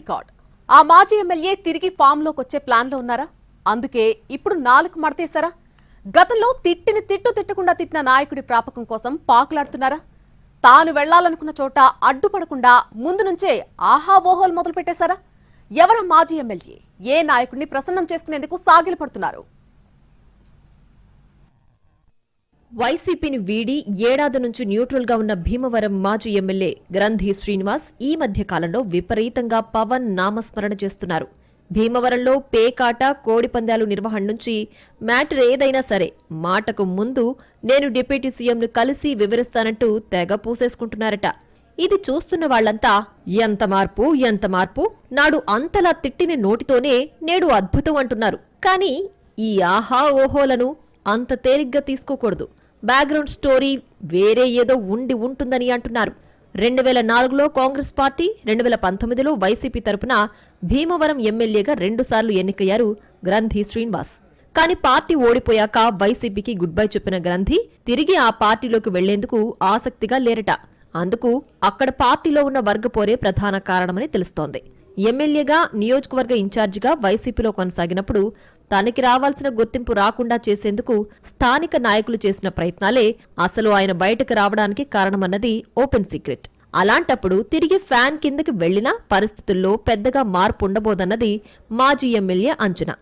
Record. ఆ మాజీ MLA తిరిగి ఫామ్లోకి వచ్చే ప్లాన్లో ఉన్నారా? అందుకే ఇప్పుడు నాలుగు మడతేశారా? గతంలో తిట్టిని తిట్టు తిట్టకుండా తిట్టిన నాయకుడి ప్రాపకం కోసం పాకులాడుతున్నారా? తాను వెళ్ళాలనుకున్న చోట అడ్డుపడకుండా ముందు నుంచే ఆహా ఓహోలు మొదలు పెట్టేశారా ఎవర మాజీ ఎమ్మెల్యే? ఏ నాయకుడిని ప్రసన్నం చేసుకునేందుకు సాగిలు వైసీపీని వీడి ఏడాది నుంచి న్యూట్రల్గా ఉన్న భీమవరం మాజీ ఎమ్మెల్యే గ్రంథి శ్రీనివాస్ ఈ మధ్య కాలంలో విపరీతంగా పవన్ నామస్మరణ చేస్తున్నారు. భీమవరంలో పేకాట కోడిపందాలు నిర్వహణ నుంచి మ్యాటర్ ఏదైనా సరే మాటకు ముందు నేను డిప్యూటీ సీఎంను కలిసి వివరిస్తానంటూ తెగ పూసేసుకుంటున్నారట. ఇది చూస్తున్న వాళ్ళంతా ఎంత మార్పు ఎంత మార్పు? నాడు అంతలా తిట్టిన నోటితోనే నేడు అద్భుతం అంటున్నారు. కానీ ఈ ఆహా ఓహోలను అంత తేలిగ్గా తీసుకోకూడదు. బ్యాక్గ్రౌండ్ స్టోరీ వేరే ఏదో ఉండి ఉంటుందని అంటున్నారు. రెండు వేల నాలుగులో కాంగ్రెస్ పార్టీ రెండు వేల పంతొమ్మిదిలో వైసీపీ తరపున భీమవరం ఎమ్మెల్యేగా రెండుసార్లు ఎన్నికయ్యారు గ్రంథి శ్రీనివాస్. కానీ పార్టీ ఓడిపోయాక వైసీపీకి గుడ్ బై చెప్పిన గ్రంథి తిరిగి ఆ పార్టీలోకి వెళ్ళేందుకు ఆసక్తిగా లేరట. అందుకు అక్కడ పార్టీలో ఉన్న వర్గపోరే ప్రధాన కారణమని తెలుస్తోంది. ఎమ్మెల్యేగా నియోజకవర్గ ఇన్ఛార్జిగా వైసీపీలో కొనసాగినప్పుడు తనకి రావాల్సిన గుర్తింపు రాకుండా చేసేందుకు స్థానిక నాయకులు చేసిన ప్రయత్నాలే అసలు ఆయన బయటకు రావడానికి కారణమన్నది ఓపెన్ సీక్రెట్. అలాంటప్పుడు తిరిగి ఫ్యాన్ కిందకి వెళ్ళినా పరిస్థితుల్లో పెద్దగా మార్పు ఉండబోదన్నది మాజీ ఎమ్మెల్యే అంచనా.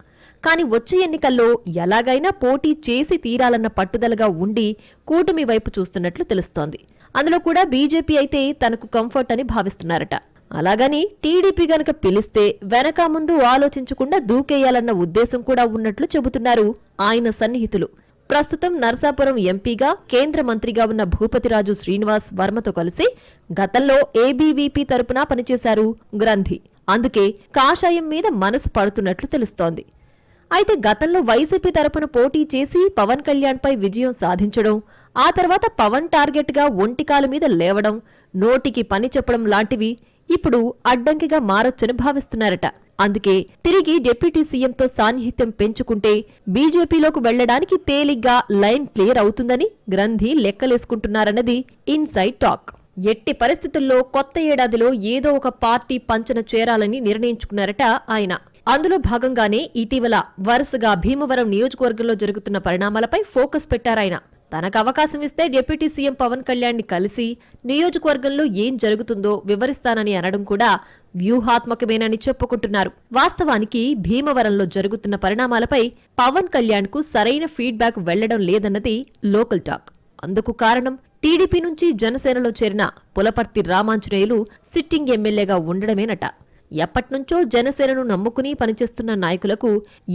కానీ వచ్చే ఎన్నికల్లో ఎలాగైనా పోటీ చేసి తీరాలన్న పట్టుదలగా ఉండి కూటమి వైపు చూస్తున్నట్లు తెలుస్తోంది. అందులో కూడా బీజేపీ అయితే తనకు కంఫర్ట్ అని భావిస్తున్నారట. అలాగని టీడీపీ గనక పిలిస్తే వెనక ముందు ఆలోచించకుండా దూకేయాలన్న ఉద్దేశం కూడా ఉన్నట్లు చెబుతున్నారు ఆయన సన్నిహితులు. ప్రస్తుతం నరసాపురం ఎంపీగా కేంద్ర మంత్రిగా ఉన్న భూపతిరాజు శ్రీనివాస్ వర్మతో కలిసి గతంలో ఏబీవీపీ తరపున పనిచేశారు గ్రంథి. అందుకే కాషాయం మీద మనసు పడుతున్నట్లు తెలుస్తోంది. అయితే గతంలో వైసీపీ తరపున పోటీ చేసి పవన్ కళ్యాణ్ పై విజయం సాధించడం ఆ తర్వాత పవన్ టార్గెట్గా ఒంటికాల మీద లేవడం నోటికి పని చెప్పడం లాంటివి ఇప్పుడు అడ్డంకిగా మారొచ్చని భావిస్తున్నారట. అందుకే తిరిగి డిప్యూటీ సీఎంతో సాన్నిహిత్యం పెంచుకుంటే బీజేపీలోకి వెళ్ళడానికి తేలిగ్గా లైన్ క్లియర్ అవుతుందని గ్రంథి లెక్కలేసుకుంటున్నారన్నది ఇన్సైడ్ టాక్. ఎట్టి పరిస్థితుల్లో కొత్త ఏడాదిలో ఏదో ఒక పార్టీ పంచన చేరాలని నిర్ణయించుకున్నారట ఆయన. అందులో భాగంగానే ఇటీవల వరుసగా భీమవరం నియోజకవర్గంలో జరుగుతున్న పరిణామాలపై ఫోకస్ పెట్టారాయన. తనకు అవకాశం ఇస్తే డిప్యూటీ సీఎం పవన్ కళ్యాణ్ని కలిసి నియోజకవర్గంలో ఏం జరుగుతుందో వివరిస్తానని అనడం కూడా వ్యూహాత్మకమేనని చెప్పుకుంటున్నారు. వాస్తవానికి భీమవరంలో జరుగుతున్న పరిణామాలపై పవన్ కళ్యాణ్కు సరైన ఫీడ్బ్యాక్ వెళ్ళడం లేదన్నది లోకల్ టాక్. అందుకు కారణం టీడీపీ నుంచి జనసేనలో చేరిన పులపర్తి రామాంజనేయులు సిట్టింగ్ ఎమ్మెల్యేగా ఉండడమేనట. ఎప్పట్నుంచో జనసేనను నమ్ముకుని పనిచేస్తున్న నాయకులకు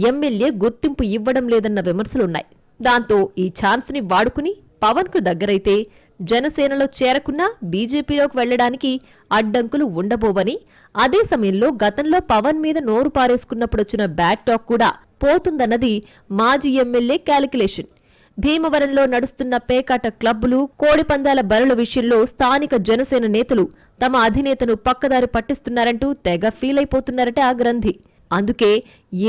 ఎమ్మెల్యే గుర్తింపు ఇవ్వడం లేదన్న విమర్శలున్నాయి. దాంతో ఈ ఛాన్స్ని వాడుకుని పవన్కు దగ్గరైతే జనసేనలో చేరకున్నా బీజేపీలోకి వెళ్ళడానికి అడ్డంకులు ఉండబోవని అదే సమయంలో గతంలో పవన్ మీద నోరు పారేసుకున్నప్పుడొచ్చిన బ్యాడ్ టాక్ కూడా పోతుందన్నది మాజీ ఎమ్మెల్యే క్యాలిక్యులేషన్. భీమవరంలో నడుస్తున్న పేకాట క్లబ్బులు కోడిపందాల బరుల విషయంలో స్థానిక జనసేన నేతలు తమ అధినేతను పక్కదారి పట్టిస్తున్నారంటూ తెగ ఫీల్ ఆ గ్రంథి. అందుకే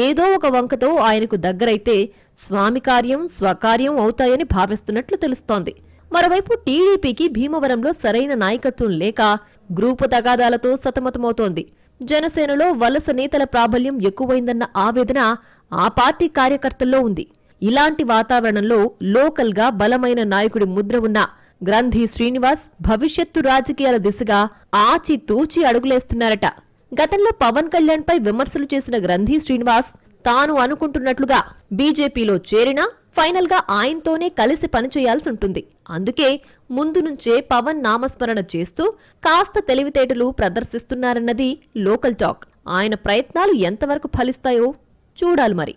ఏదో ఒక వంకతో ఆయనకు దగ్గరైతే స్వామి కార్యం స్వకార్యం అవుతాయని భావిస్తున్నట్లు తెలుస్తోంది. మరోవైపు టీడీపీకి భీమవరంలో సరైన నాయకత్వం లేక గ్రూపు తగాదాలతో సతమతమవుతోంది. జనసేనలో వలస నేతల ప్రాబల్యం ఎక్కువైందన్న ఆవేదన ఆ పార్టీ కార్యకర్తల్లో ఉంది. ఇలాంటి వాతావరణంలో లోకల్గా బలమైన నాయకుడి ముద్ర ఉన్న గ్రంథి శ్రీనివాస్ భవిష్యత్తు రాజకీయాల దిశగా ఆచితూచి అడుగులేస్తున్నారట. గతంలో పవన్ కళ్యాణ్ పై విమర్శలు చేసిన గ్రంథి శ్రీనివాస్ తాను అనుకుంటున్నట్లుగా బీజేపీలో చేరినా ఫైనల్గా ఆయనతోనే కలిసి పనిచేయాల్సి ఉంటుంది. అందుకే ముందు నుంచే పవన్ నామస్మరణ చేస్తూ కాస్త తెలివితేటలు ప్రదర్శిస్తున్నారన్నది లోకల్ టాక్. ఆయన ప్రయత్నాలు ఎంతవరకు ఫలిస్తాయో చూడాలి మరి.